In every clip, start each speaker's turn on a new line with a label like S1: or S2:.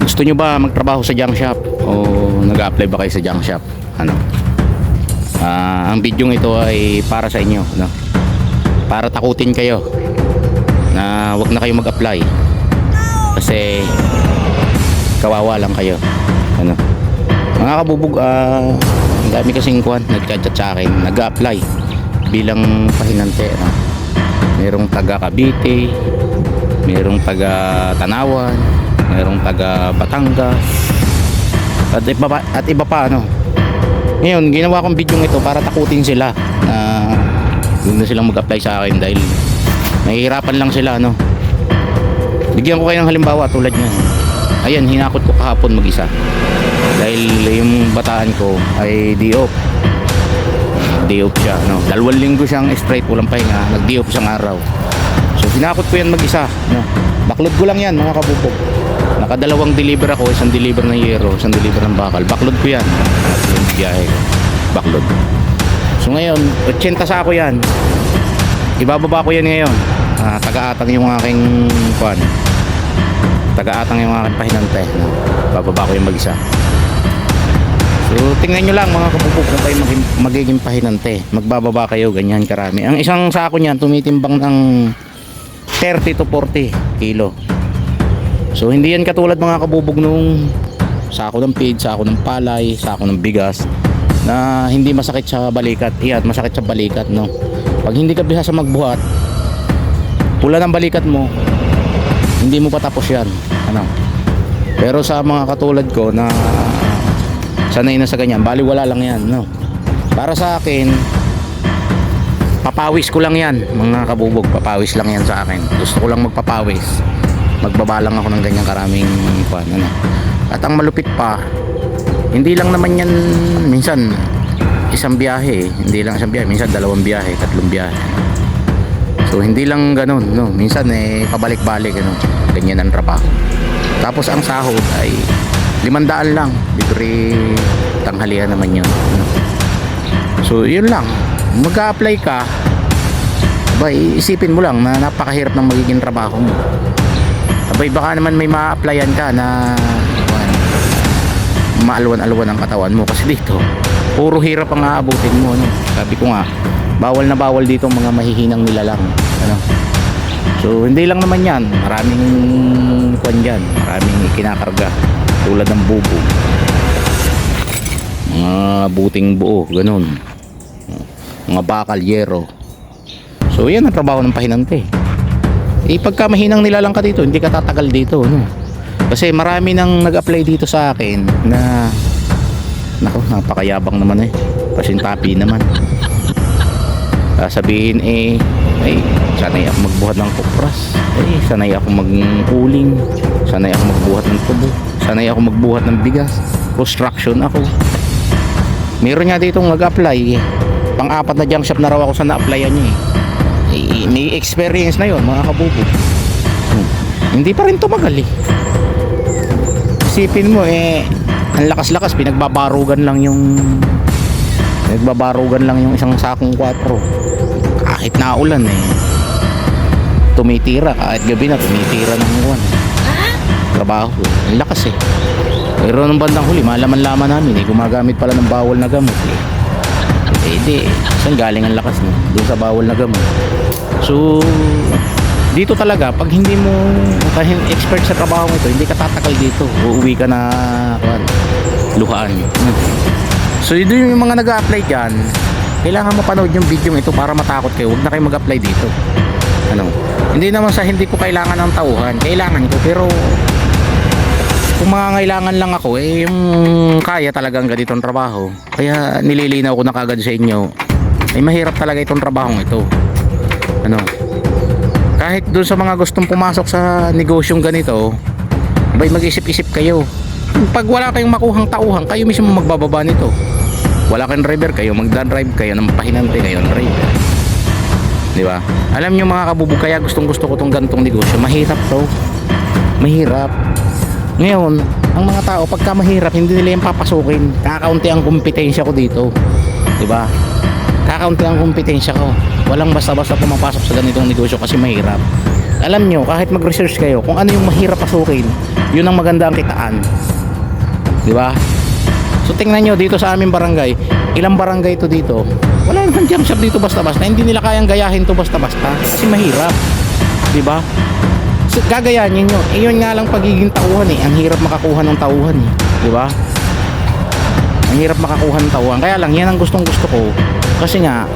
S1: Gusto nyo ba magtrabaho sa junk shop? O nag-apply ba kayo sa junk shop? Ano? Ah, ang video ito ay para sa inyo, no? Para takutin kayo na wag na kayo mag-apply. Kasi kawawa lang kayo. Ano? Mga kabubog, ah, ang dami kasing kuhan, nagchat-chat sa akin, nag-apply bilang pahinante. Ano? Merong taga Cavite, merong taga Tanawan, merong taga Batangas, at iba pa, at iba pa ano. Ngayon, ginawa kong video ito para takutin sila na huwag na silang mag-apply sa akin dahil nahihirapan lang sila ano. Bigyan ko kayo ng halimbawa tulad niyan. Ayan, hinakot ko kahapon mag-isa. Dahil yung bataan ko ay di-off. Di-off siya. No? Dalawang linggo siyang straight, walang pahinga. Nag-di-off siyang araw. So, hinakot ko yan mag-isa. No? Baklod ko lang yan, mga kabubog. Nakadalawang deliver ako, isang deliver ng yero, isang deliver ng bakal. Baklod ko yan. Yung biyahe ko. Baklod. So ngayon, 80 sa ako yan. Ibababa ko yan ngayon. Ah, taga-atang yung aking kwan. Taga-atang yung aking pahinante. Bababa ko yung mag-isa. So, tingnan nyo lang mga kapupok kung kayo maging, magiging pahinante. Magbababa kayo, ganyan karami. Ang isang sako niyan, tumitimbang ng 30 to 40 kilo. So, hindi yan katulad mga kabubog nung sako ng feed, sako ng palay, sako ng bigas na hindi masakit sa balikat. Iyan, masakit sa balikat, no? Pag hindi ka bisa sa magbuhat, pula ng balikat mo, hindi mo patapos yan. Ano? Pero sa mga katulad ko na sanay na sa ganyan, bali wala lang yan, no? Para sa akin, papawis ko lang yan, mga kabubog, papawis lang yan sa akin. Gusto ko lang magpapawis. Magbaba lang ako ng ganyang karaming kwan, ano. At ang malupit pa, hindi lang naman yan minsan isang biyahe, hindi lang isang biyahe, minsan dalawang biyahe, tatlong biyahe. So hindi lang ganun, no. Minsan eh pabalik-balik ano. Ganyan ang trabaho. Tapos ang sahod ay limandaan lang. Libre tanghalian naman yun. Ano. So yun lang. Mag-a-apply ka, ba isipin mo lang na napakahirap ng magiging trabaho mo. Abay baka naman may ma-applyan ka na kuwan, maalwan-alwan ang katawan mo kasi dito puro hirap ang aabutin mo no? sabi ko nga bawal na bawal dito mga mahihinang nilalang ano? so hindi lang naman yan maraming kwan dyan maraming kinakarga tulad ng bubo mga buting buo ganun mga bakal yero so yan ang trabaho ng pahinante eh pagka mahinang nilalang ka dito hindi ka tatagal dito no? kasi marami nang nag-apply dito sa akin na nako napakayabang naman eh. Pasintapi naman. Sasabihin eh ay sanay ako magbuhat ng kupras. Eh sanay ako mag-uling sanay ako magbuhat ng tubo. Sanay ako magbuhat ng bigas. Construction ako. Meron nga dito nag-apply. Eh. pang-apat na junk shop na raw ako sa na-applyan niya eh. Eh may experience na yon mga kabubo. Hindi pa rin tumagal eh. Isipin mo eh ang lakas-lakas pinagbabarugan lang yung nagbabarugan lang yung isang sakong 4 kahit naulan eh tumitira. Kahit gabi na tumitira ng uwan. Trabaho ang lakas eh. Pero nung bandang huli malaman-laman namin eh gumagamit pala ng bawal na gamot eh eh di saan galing ang lakas no doon sa bawal na gamot. So dito talaga pag hindi mo kahit expert sa trabaho mo ito hindi ka tatagal dito. Uuwi ka na kuwan, luhaan so yun yung mga nag apply dyan. Kailangan mapanood yung video ito para matakot kayo. Huwag na kayo mag apply dito. Ano? Hindi naman sa hindi ko kailangan ng tauhan. Kailangan ko pero kung mga kailangan lang ako eh yung kaya talagang ganitong trabaho. Kaya nililinaw ko na kagad sa inyo ay mahirap talaga itong trabahong ito. Ano? Kahit doon sa mga gustong pumasok sa negosyong ganito abay mag-isip-isip kayo. Pag wala kayong makuhang tauhan kayo mismo magbababa nito. Wala kayong driver kayo magdadrive kayo ng pahinante kayo ng driver. Di ba? Alam nyo mga kabubog kaya gustong gusto ko tong ganitong negosyo. Mahirap to. Mahirap ngayon ang mga tao pagka mahirap hindi nila yung papasukin kakaunti ang kompetensya ko dito di ba kakaunti ang kompetensya ko walang basta-basta pumapasok sa ganitong negosyo kasi mahirap alam nyo, kahit mag-research kayo, kung ano yung mahirap pasukin, yun ang maganda ang kitaan. Di ba? So tingnan nyo dito sa aming barangay, ilang barangay ito dito. Wala naman jump shop dito basta-basta. Hindi nila kayang gayahin to basta-basta kasi mahirap. Di ba? Gagayanin nyo. Yun nga lang pagiging tauhan eh. Ang hirap makakuha ng tauhan eh. Di ba? Ang hirap makakuha ng tauhan. Kaya lang, yan ang gustong gusto ko. Kasi nga,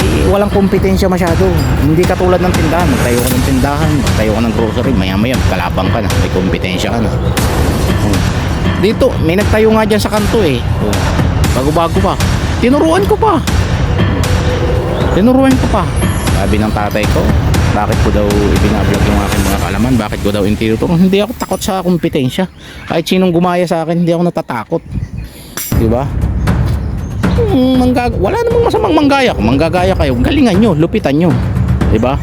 S1: eh, walang kompetensya masyado. Hindi katulad ng tindahan. Magtayo ka ng tindahan, magtayo ka ng grocery, maya-maya kalabang ka na, may kompetensya ka na. Hmm. Dito, may nagtayo nga dyan sa kanto eh. Oh. Bago-bago pa. Tinuruan ko pa. Tinuruan ko pa. Sabi ng tatay ko, bakit ko daw ibinablog yung aking mga kalaman? Bakit ko daw intinuturo? Hindi ako takot sa kompetensya. Kahit sinong gumaya sa akin, hindi ako natatakot. Di ba? Hmm, manggag wala namang masamang manggaya. Kung manggagaya kayo, galingan nyo, lupitan nyo. Di ba?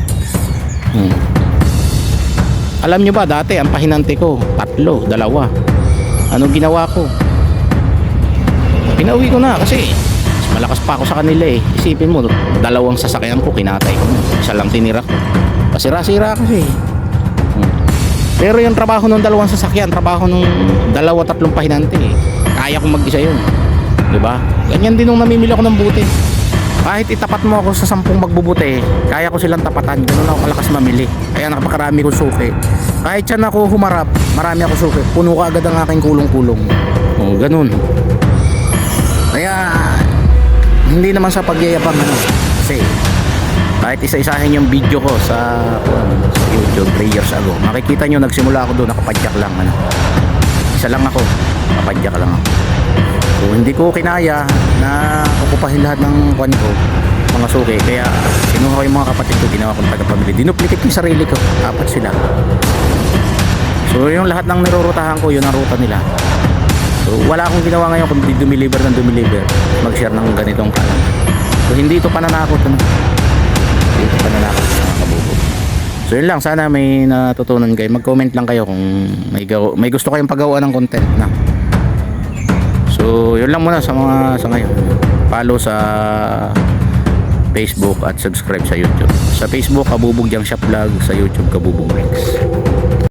S1: Hmm. Alam nyo ba, dati ang pahinante ko, tatlo, dalawa. Anong ginawa ko? Pinauwi ko na kasi malakas pa ako sa kanila eh. Isipin mo, dalawang sasakyan ko, kinatay ko. Isa lang tinira ko. Pasira-sira kasi. Hmm. Pero yung trabaho ng dalawang sasakyan, trabaho ng dalawa tatlong pahinante eh. Kaya kong mag-isa yun. 'Di ba? Ganyan din nung namimili ako ng buti. Kahit itapat mo ako sa sampung magbubuti, kaya ko silang tapatan. Ganun ako kalakas mamili. Kaya napakarami kong suki. Kahit siya ako humarap, marami ako suki. Puno ka agad ang aking kulong-kulong. Oh, ganun. Hindi naman sa pagyayabang ano. Kasi kahit isa-isahin yung video ko sa, sa YouTube 3 years ago, makikita nyo nagsimula ako doon nakapadyak lang ano. Isa lang ako, nakapadyak lang ako. So hindi ko kinaya na okupahin lahat ng kwan ko, mga suki. Kaya kinuha ko yung mga kapatid ko, ginawa kong tagapamili. Dinuplicate ko yung sarili ko, apat sila. So yung lahat ng nirurutahan ko, yun ang ruta nila. So wala akong ginawa ngayon kundi dumiliver ng dumiliver, mag-share ng ganitong kalan. So hindi ito pananakot. Ano? Hindi ito pananakot sa mga kabubo. So yun lang, sana may natutunan kayo. Mag-comment lang kayo kung may, may gusto kayong paggawa ng content na. So, yun lang muna sa mga sa ngayon. Follow sa Facebook at subscribe sa YouTube. Sa Facebook, Kabubog Jang Shop Vlog. Sa YouTube, Kabubog Rex.